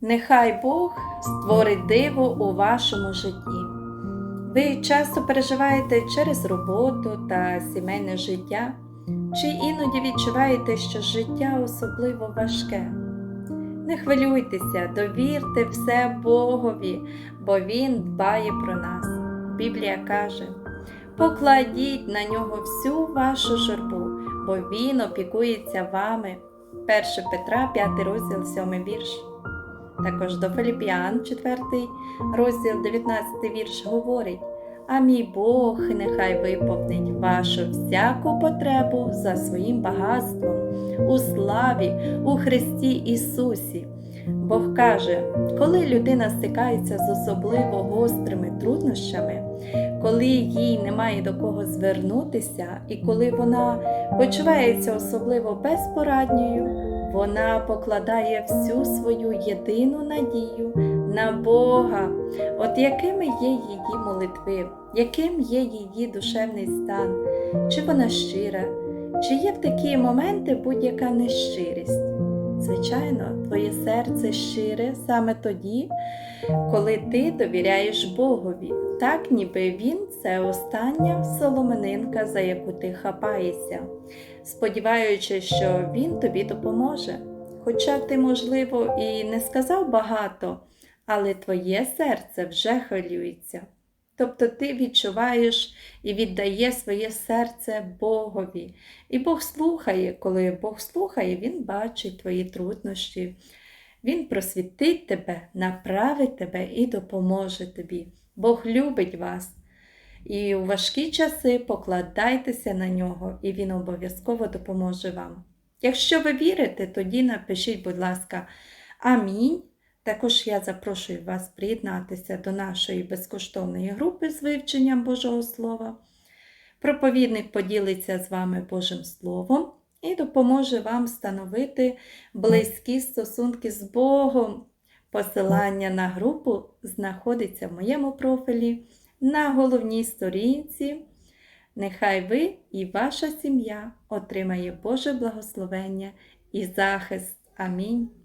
Нехай Бог створить диво у вашому житті. Ви часто переживаєте через роботу та сімейне життя, чи іноді відчуваєте, що життя особливо важке. Не хвилюйтеся, довірте все Богові, бо Він дбає про нас. Біблія каже: покладіть на нього всю вашу журбу, бо Він опікується вами. 1 Петра, 5 розділ, 7 вірш. Також до Филіп'ян, 4 розділ, 19 вірш говорить: А мій Бог нехай виповнить вашу всяку потребу за своїм багатством у славі у Христі Ісусі. Бог каже, коли людина стикається з особливо гострими труднощами, коли їй немає до кого звернутися, і коли вона почувається особливо безпорадньою, вона покладає всю свою єдину надію на Бога, от якими є її молитви, яким є її душевний стан, чи вона щира, чи є в такі моменти будь-яка нещирість. Звичайно, твоє серце щире саме тоді, коли ти довіряєш Богові, так ніби Він це остання соломининка, за яку ти хапаєшся, сподіваючись, що Він тобі допоможе. Хоча ти, можливо, і не сказав багато, але твоє серце вже хвилюється. Тобто ти відчуваєш і віддає своє серце Богові. І Бог слухає, коли Бог слухає, Він бачить твої труднощі, Він просвітить тебе, направить тебе і допоможе тобі. Бог любить вас. І у важкі часи покладайтеся на нього, і Він обов'язково допоможе вам. Якщо ви вірите, тоді напишіть, будь ласка, Амінь. Також я запрошую вас приєднатися до нашої безкоштовної групи з вивченням Божого Слова. Проповідник поділиться з вами Божим Словом і допоможе вам встановити близькі стосунки з Богом. Посилання на групу знаходиться в моєму профілі на головній сторінці. Нехай ви і ваша сім'я отримає Боже благословення і захист. Амінь.